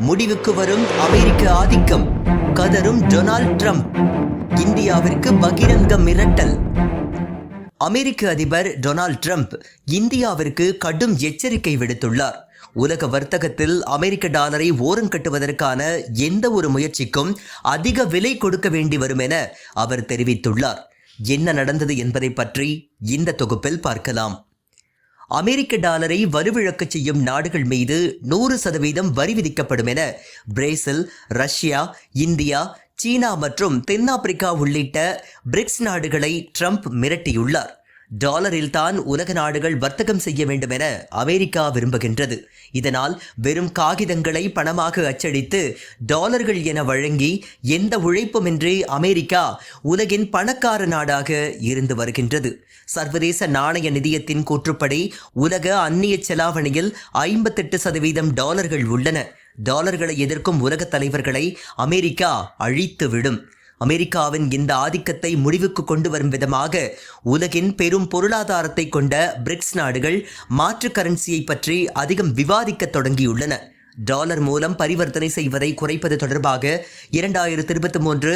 முடிவுக்கு வரும் அமெரிக்க ஆதிக்கம். கதரும் டொனால்ட் ட்ரம்ப். இந்தியாவிற்கு பகிரங்க மிரட்டல். அமெரிக்க அதிபர் டொனால்ட் ட்ரம்ப் இந்தியாவிற்கு கடும் எச்சரிக்கை விடுத்துள்ளார். உலக வர்த்தகத்தில் அமெரிக்க டாலரை ஓரங்கட்டுவதற்கான எந்த ஒரு முயற்சிக்கும் அதிக விலை கொடுக்க வேண்டி வரும் என அவர் தெரிவித்துள்ளார். என்ன நடந்தது என்பதை பற்றி இந்த தொகுப்பில் பார்க்கலாம். அமெரிக்க டாலரை வலுவிழக்கச் செய்யும் நாடுகள் மீது நூறு சதவீதம் வரி விதிக்கப்படும் என பிரேசில் ரஷ்யா இந்தியா சீனா மற்றும் தென்னாப்பிரிக்கா உள்ளிட்ட பிரிக்ஸ் நாடுகளை ட்ரம்ப் மிரட்டியுள்ளார். டாலரில் தான் உலக நாடுகள் வர்த்தகம் செய்ய வேண்டும் என அமெரிக்கா விரும்புகின்றது. இதனால் வெறும் காகிதங்களை பணமாக அச்சடித்து டாலர்கள் என வழங்கி எந்த உழைப்புமின்றி அமெரிக்கா உலகின் பணக்கார நாடாக இருந்து வருகின்றது. சர்வதேச நாணய நிதியத்தின் கூற்றுப்படி உலக அந்நிய செலாவணியில் ஐம்பத்தெட்டு சதவீதம் டாலர்கள் உள்ளன. டாலர்களை எதிர்க்கும் உலக தலைவர்களை அமெரிக்கா அழித்து விடும் அமெரிக்காவின் இந்த ஆதிக்கத்தை முடிவுக்கு கொண்டு வரும் விதமாக உலகின் பெரும் பொருளாதாரத்தை கொண்ட பிரிக்ஸ் நாடுகள் மாற்று கரன்சியை பற்றி அதிகம் விவாதிக்க தொடங்கியுள்ளன. டாலர் மூலம் பரிவர்த்தனை செய்வதை குறைப்பது தொடர்பாக இரண்டாயிரத்தி இருபத்தி மூன்று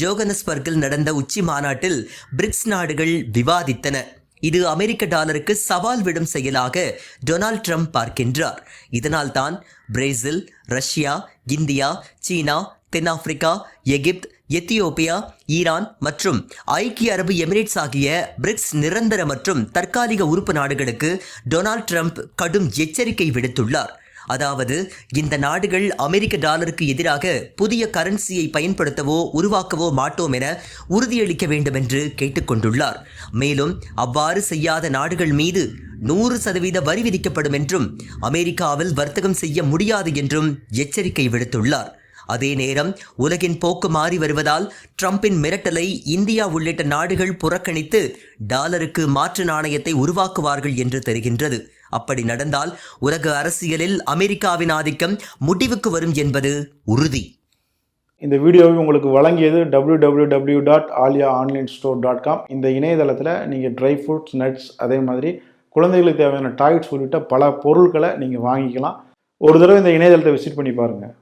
ஜோகனஸ்பர்கில் நடந்த உச்சி மாநாட்டில் பிரிக்ஸ் நாடுகள் விவாதித்தன. இது அமெரிக்க டாலருக்கு சவால் விடும் செயலாக டொனால்ட் ட்ரம்ப் பார்க்கின்றார். இதனால்தான் பிரேசில் ரஷ்யா இந்தியா சீனா தென்னாப்பிரிக்கா எகிப்து எத்தியோப்பியா ஈரான் மற்றும் ஐக்கிய அரபு எமிரேட்ஸ் ஆகிய பிரிக்ஸ் நிரந்தர மற்றும் தற்காலிக உறுப்பு நாடுகளுக்கு டொனால்ட் ட்ரம்ப் கடும் எச்சரிக்கை விடுத்துள்ளார். அதாவது இந்த நாடுகள் அமெரிக்க டாலருக்கு எதிராக புதிய கரன்சியை பயன்படுத்தவோ உருவாக்கவோ மாட்டோம் என உறுதியளிக்க வேண்டும் என்று கேட்டுக்கொண்டுள்ளார். மேலும் அவ்வாறு செய்யாத நாடுகள் மீது நூறு சதவீத வரி விதிக்கப்படும் என்றும் அமெரிக்காவில் வர்த்தகம் செய்ய முடியாது என்றும் எச்சரிக்கை விடுத்துள்ளார். அதே நேரம் உலகின் போக்கு மாறி வருவதால் ட்ரம்பின் மிரட்டலை இந்தியா உள்ளிட்ட நாடுகள் புறக்கணித்து டாலருக்கு மாற்று நாணயத்தை உருவாக்குவார்கள் என்று தெரிகின்றது. அப்படி நடந்தால் உலக அரசியலில் அமெரிக்காவின் ஆதிக்கம் முடிவுக்கு வரும் என்பது உறுதி. இந்த வீடியோவை உங்களுக்கு வழங்கியது www.alia dot Alia online store dot com இந்த இணையதளத்தில் நீங்கள் ட்ரை ஃப்ரூட்ஸ் நட்ஸ் அதே மாதிரி குழந்தைகளுக்கு தேவையான டாய்ஸ் உள்ளிட்ட பல பொருட்களை நீங்கள் வாங்கிக்கலாம். ஒரு தடவை இந்த இணையதளத்தை விசிட் பண்ணி பாருங்கள்